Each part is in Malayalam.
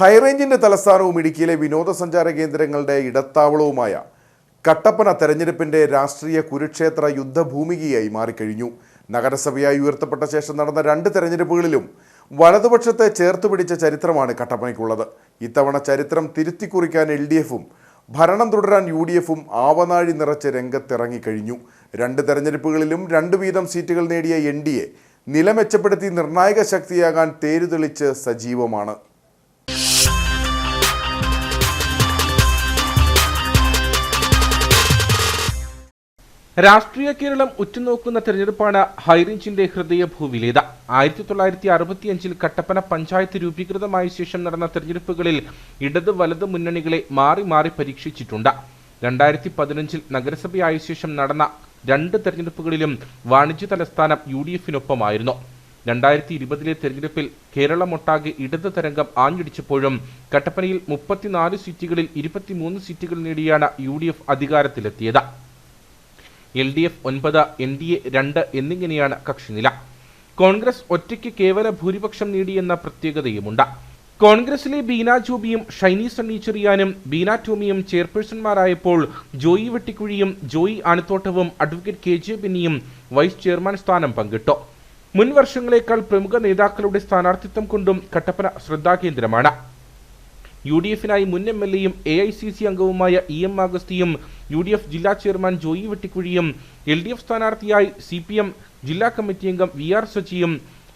ഹൈറേഞ്ചിന്റെ തലസ്ഥാനവും ഇടുക്കിയിലെ വിനോദസഞ്ചാര കേന്ദ്രങ്ങളുടെ ഇടത്താവളവുമായ കട്ടപ്പന തെരഞ്ഞെടുപ്പിന്റെ രാഷ്ട്രീയ കുരുക്ഷേത്ര യുദ്ധഭൂമികയായി മാറിക്കഴിഞ്ഞു. നഗരസഭയായി ഉയർത്തപ്പെട്ട ശേഷം നടന്ന രണ്ട് തെരഞ്ഞെടുപ്പുകളിലും വലതുപക്ഷത്തെ ചേർത്ത് പിടിച്ച ചരിത്രമാണ് കട്ടപ്പനയ്ക്കുള്ളത്. ഇത്തവണ ചരിത്രം തിരുത്തിക്കുറിക്കാൻ എൽ ഡി എഫും ഭരണം തുടരാൻ യു ഡി എഫും ആവനാഴി നിറച്ച് രംഗത്തിറങ്ങിക്കഴിഞ്ഞു. രണ്ട് തെരഞ്ഞെടുപ്പുകളിലും രണ്ട് വീതം സീറ്റുകൾ നേടിയ എൻ ഡി എ നില മെച്ചപ്പെടുത്തി നിർണായക ശക്തിയാകാൻ തേരുതെളിച്ച് സജീവമാണ്. രാഷ്ട്രീയ കേരളം ഉറ്റുനോക്കുന്ന തെരഞ്ഞെടുപ്പാണ് ഹൈറേഞ്ചിന്റെ ഹൃദയഭൂവിലേത്. ആയിരത്തി തൊള്ളായിരത്തി അറുപത്തിയഞ്ചിൽ കട്ടപ്പന പഞ്ചായത്ത് രൂപീകൃതമായ ശേഷം നടന്ന തെരഞ്ഞെടുപ്പുകളിൽ ഇടത് വലത് മുന്നണികളെ മാറി മാറി പരീക്ഷിച്ചിട്ടുണ്ട്. രണ്ടായിരത്തി പതിനഞ്ചിൽ നഗരസഭയായ ശേഷം നടന്ന രണ്ട് തെരഞ്ഞെടുപ്പുകളിലും വാണിജ്യ തലസ്ഥാനം യു ഡി എഫിനൊപ്പമായിരുന്നു. രണ്ടായിരത്തി ഇരുപതിലെ തെരഞ്ഞെടുപ്പിൽ കേരളമൊട്ടാകെ ഇടത് തരംഗം ആഞ്ഞടിച്ചപ്പോഴും കട്ടപ്പനയിൽ മുപ്പത്തിനാല് സീറ്റുകളിൽ ഇരുപത്തിമൂന്ന് സീറ്റുകൾ നേടിയാണ് യു ഡി എഫ് അധികാരത്തിലെത്തിയത്. എൽ ഡി എഫ് ഒൻപത് എൻ ഡി എ രണ്ട് എന്നിങ്ങനെയാണ് കക്ഷിനില. കോൺഗ്രസ് ഒറ്റയ്ക്ക് കേവല ഭൂരിപക്ഷം നേടിയെന്ന പ്രത്യേകതയുമുണ്ട്. കോൺഗ്രസിലെ ബീന ജോബിയും ഷൈനി സണ്ണി ചെറിയാനും ബീന ടോമിയും ചെയർപേഴ്സൺമാരായപ്പോൾ ജോയി വെട്ടിക്കുഴിയും ജോയി ആനത്തോട്ടവും അഡ്വക്കേറ്റ് കെ ജെ ബിന്നിയും വൈസ് ചെയർമാൻ സ്ഥാനം പങ്കിട്ടു. മുൻ വർഷങ്ങളേക്കാൾ പ്രമുഖ നേതാക്കളുടെ സ്ഥാനാർത്ഥിത്വം കൊണ്ടും കട്ടപ്പന ശ്രദ്ധാകേന്ദ്രമാണ്. യു ഡി എഫിനായി മുൻ എം എൽ എയും എ ഐ സി സി അംഗവുമായ ഇ എം ആഗസ്തിയും യു ഡി എഫ് ജില്ലാ ചെയർമാൻ ജോയി വെട്ടിക്കുഴിയും എൽ ഡി എഫ് സ്ഥാനാർത്ഥിയായി സി പി എം ജില്ലാ കമ്മിറ്റി അംഗം വി ആർ സച്ചിയും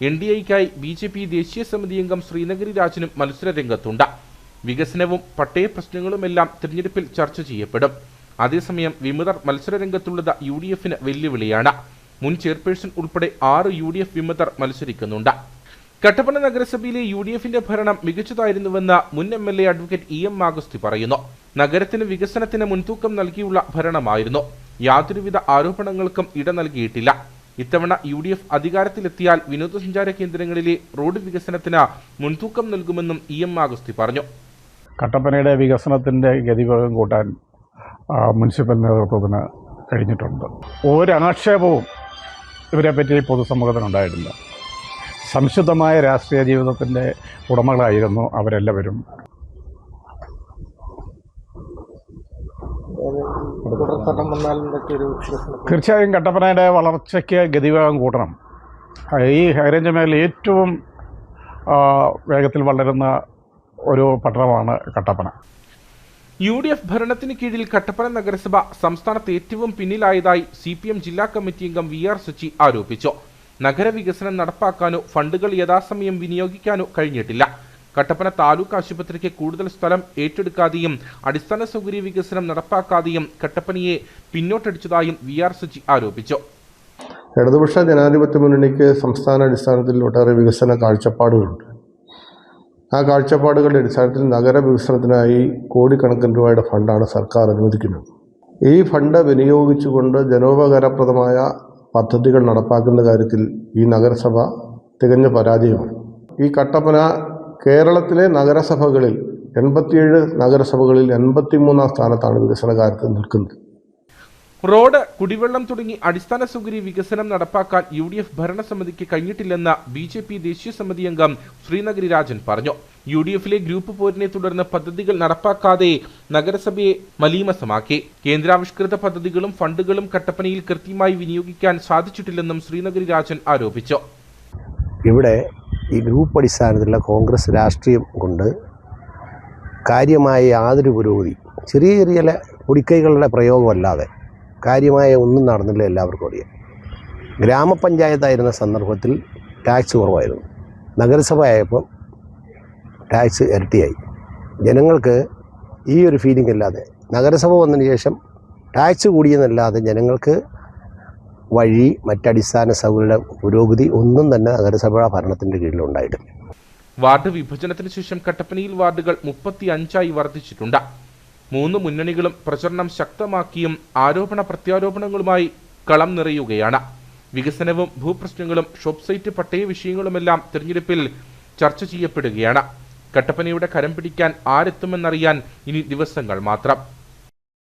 എൻ ഡി എക്കായി ബി ജെ പി ദേശീയ സമിതി അംഗം ശ്രീനഗരി രാജനും മത്സര രംഗത്തുണ്ട് വികസനവും പട്ടയ പ്രശ്നങ്ങളുമെല്ലാം തിരഞ്ഞെടുപ്പിൽ ചർച്ച ചെയ്യപ്പെടും. അതേസമയം വിമതർ മത്സര രംഗത്തുള്ളത് യു ഡി എഫിന് വെല്ലുവിളിയാണ്. മുൻ ചെയർപേഴ്സൺ ഉൾപ്പെടെ ആറ് യു ഡി എഫ് വിമതർ മത്സരിക്കുന്നുണ്ട്. കട്ടപ്പന നഗരസഭയിലെ യു ഡി എഫിന്റെ ഭരണം മികച്ചതായിരുന്നുവെന്ന് മുൻ M L A advocate E M Augusty പറയുന്നു. നഗരത്തിന് വികസനത്തിന് മുൻതൂക്കം നൽകിയുള്ള ഭരണമായിരുന്നു. യാതൊരുവിധ ആരോപണങ്ങൾക്കും ഇട നൽകിയിട്ടില്ല. ഇത്തവണ യു ഡി എഫ് അധികാരത്തിലെത്തിയാൽ വിനോദസഞ്ചാര കേന്ദ്രങ്ങളിലെ റോഡ് വികസനത്തിന് മുൻതൂക്കം നൽകുമെന്നും ഇ എം ആഗസ്തി പറഞ്ഞു. കട്ടപ്പനയുടെ വികസനത്തിന്റെ ഗതിവേഗം കൂട്ടാൻ മുനിസിപ്പൽ നേതൃത്വത്തിന് കഴിഞ്ഞിട്ടുണ്ട്. ഒരാക്ഷേപവും ഇവരെപ്പറ്റി പൊതുസമൂഹത്തിനുണ്ടായിട്ടില്ല സംശുദ്ധമായ രാഷ്ട്രീയ ജീവിതത്തിന്റെ ഉടമകളായിരുന്നു അവരെല്ലാവരും. തീർച്ചയായും കട്ടപ്പനയുടെ വളർച്ചയ്ക്ക് ഗതിവേഗം കൂട്ടണം. ഈ ഹൈറേഞ്ച് മേഖല ഏറ്റവും വേഗത്തിൽ വളരുന്ന ഒരു പട്ടണമാണ് കട്ടപ്പന. യു ഡി എഫ് ഭരണത്തിന് കീഴിൽ കട്ടപ്പന നഗരസഭ സംസ്ഥാനത്ത് ഏറ്റവും പിന്നിലായതായി സി പി എം ജില്ലാ കമ്മിറ്റി അംഗം വി ആർ സച്ചി ആരോപിച്ചു. നഗരവികസനം നടപ്പാക്കാനോ ഫണ്ടുകൾ യഥാസമയം വിനിയോഗിക്കാനോ കഴിഞ്ഞിട്ടില്ല. കട്ടപ്പന താലൂക്ക് ആശുപത്രിക്ക് കൂടുതൽ സ്ഥലം ഏറ്റെടുക്കാതെയും അടിസ്ഥാന സൗകര്യ വികസനം നടപ്പാക്കാതെയും കട്ടപ്പനയെ പിന്നോട്ടടിച്ചതായും വി ആർ സജി ആരോപിച്ചു. ഇടതുപക്ഷ ജനാധിപത്യ മുന്നണിക്ക് സംസ്ഥാന അടിസ്ഥാനത്തിൽ ഒട്ടേറെ വികസന കാഴ്ചപ്പാടുകളുണ്ട്. ആ കാഴ്ചപ്പാടുകളുടെ അടിസ്ഥാനത്തിൽ നഗര വികസനത്തിനായി കോടിക്കണക്കിന് രൂപയുടെ ഫണ്ടാണ് സർക്കാർ അനുവദിക്കുന്നത്. ഈ ഫണ്ട് വിനിയോഗിച്ചുകൊണ്ട് ജനോപകാരപ്രദമായ പദ്ധതികൾ നടപ്പാക്കുന്ന കാര്യത്തിൽ ഈ നഗരസഭ തികഞ്ഞ പരാജയമാണ്. ഈ കട്ടപ്പന കേരളത്തിലെ നഗരസഭകളിൽ എൺപത്തിയേഴ് നഗരസഭകളിൽ എൺപത്തിമൂന്നാം സ്ഥാനത്താണ് വികസന കാര്യത്തിൽ നിൽക്കുന്നത്. റോഡ് കുടിവെള്ളം തുടങ്ങി അടിസ്ഥാന സൗകര്യ വികസനം നടപ്പാക്കാൻ യു ഡി എഫ് ഭരണസമിതിക്ക് കഴിഞ്ഞിട്ടില്ലെന്ന് ബി ജെ പി ദേശീയ സമിതി അംഗം ശ്രീനഗരി രാജൻ പറഞ്ഞു. യു ഡി എഫിലെ ഗ്രൂപ്പ് പോരിനെ തുടർന്ന് പദ്ധതികൾ നടപ്പാക്കാതെ നഗരസഭയെ മലീമസമാക്കി. കേന്ദ്രാവിഷ്കൃത പദ്ധതികളും ഫണ്ടുകളും കട്ടപ്പനയിൽ കൃത്യമായി വിനിയോഗിക്കാൻ സാധിച്ചിട്ടില്ലെന്നും ശ്രീനഗരി രാജൻ ആരോപിച്ചു. ഇവിടെ ഈ ഗ്രൂപ്പ് അടിസ്ഥാനത്തിലുള്ള കോൺഗ്രസ് രാഷ്ട്രീയം കൊണ്ട് കാര്യമായ യാതൊരു പുരോഗതി ചെറിയ ചെറിയ പൊടിക്കൈകളുടെ പ്രയോഗമല്ലാതെ കാര്യമായ ഒന്നും നടന്നില്ല എല്ലാവർക്കും അറിയാം. ഗ്രാമപഞ്ചായത്തായിരുന്ന സന്ദർഭത്തിൽ ടാക്സ് കുറവായിരുന്നു. നഗരസഭ ആയപ്പോൾ ടാക്സ് ഇരട്ടിയായി. ജനങ്ങൾക്ക് ഈ ഒരു ഫീലിംഗ് അല്ലാതെ നഗരസഭ വന്നതിന് ശേഷം ടാക്സ് കൂടിയെന്നല്ലാതെ ജനങ്ങൾക്ക് വഴി മറ്റടിസ്ഥാന സൗകര്യ പുരോഗതി ഒന്നും തന്നെ നഗരസഭാ ഭരണത്തിന്റെ കീഴിലുണ്ടായിട്ടില്ല. വാർഡ് വിഭജനത്തിന് ശേഷം കട്ടപ്പനയിൽ വാർഡുകൾ മുപ്പത്തി അഞ്ചായി വർദ്ധിച്ചിട്ടുണ്ട്. മൂന്ന് മുന്നണികളും പ്രചരണം ശക്തമാക്കിയും ആരോപണ പ്രത്യാരോപണങ്ങളുമായി കളം നിറയുകയാണ്. വികസനവും ഭൂപ്രശ്നങ്ങളും ഷോപ്പ് സൈറ്റ് പട്ടയ വിഷയങ്ങളുമെല്ലാം തിരഞ്ഞെടുപ്പിൽ ചർച്ച ചെയ്യപ്പെടുകയാണ്. കട്ടപ്പനയുടെ കരം പിടിക്കാൻ ആരെത്തുമെന്നറിയാൻ ഇനി ദിവസങ്ങൾ മാത്രം.